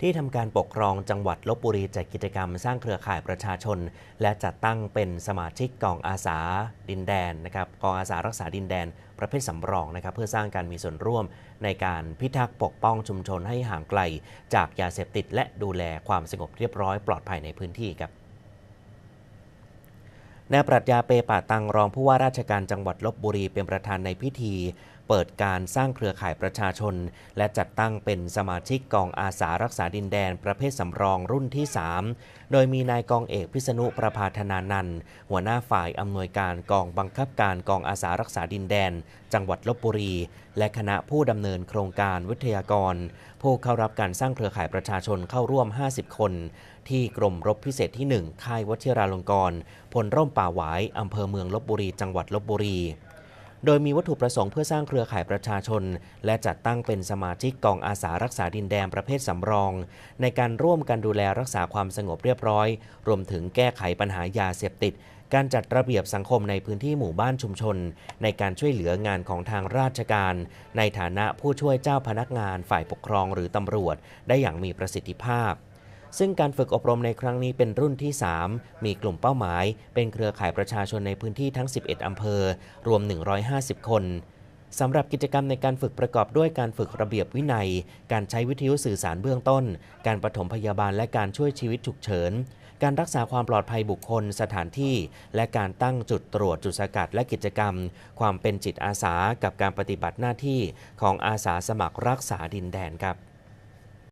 ที่ทำการปกครองจังหวัดลบบุรีจัดกิจกรรมสร้างเครือข่ายประชาชน และจัดตั้งเป็นสมาชิกกองอาสาดินแดนนะครับกองอาสารักษาดินแดน ประเภทสำรองนะครับเพื่อสร้างการมีส่วนร่วม ในการพิทักษ์ปกป้องชุมชนให้ห่างไกล จากยาเสพติด และดูแลความสงบเรียบร้อยปลอดภัยในพื้นที่ครับนายปรัชญาเปป่าตังรองผู้ว่าราชการจังหวัดลบบุรีเป็นประธานในพิธี เปิดการสร้างเครือข่ายประชาชน และจัดตั้งเป็นสมาชิกกองอาสารักษาดินแดนประเภทสำรองรุ่นที่ 3 โดยมีนายกองเอกพิษณุประภาธนานันท์หัวหน้าฝ่ายอำนวยการกองบังคับการกองอาสารักษาดินแดน จังหวัดลบบุรี และคณะผู้ดำเนินโครงการวิทยากร ผู้เข้ารับการสร้างเครือข่ายประชาชนเข้าร่วม 50 คน ที่กรมรบพิเศษที่ 1 ค่ายวชิราลงกรณ์พลร่มป่าหวายอำเภอเมืองลบบุรี จังหวัดลบบุรี โดยมีวัตถุประสงค์เพื่อสร้างเครือข่ายประชาชน และจัดตั้งเป็นสมาชิกกองอาสารักษาดินแดนประเภทสำรอง ในการร่วมกันดูแลรักษาความสงบเรียบร้อย รวมถึงแก้ไขปัญหายาเสพติด การจัดระเบียบสังคมในพื้นที่หมู่บ้านชุมชน ในการช่วยเหลืองานของทางราชการ ในฐานะผู้ช่วยเจ้าพนักงานฝ่ายปกครองหรือตำรวจ ได้อย่างมีประสิทธิภาพ ซึ่งการฝึกอบรมในครั้งนี้เป็นรุ่นที่ 3 มีกลุ่มเป้าหมาย เป็นเครือข่ายประชาชนในพื้นที่ทั้ง 11 อำเภอ รวม 150 คนสำหรับกิจกรรมในการฝึกประกอบด้วยการฝึกระเบียบวินัย การใช้วิทยุสื่อสารเบื้องต้น การปฐมพยาบาลและการช่วยชีวิตฉุกเฉิน การรักษาความปลอดภัยบุคคลสถานที่ และการตั้งจุดตรวจจุดสกัดและกิจกรรม ความเป็นจิตอาสากับการปฏิบัติหน้าที่ของอาสาสมัครรักษาดินแดนครับ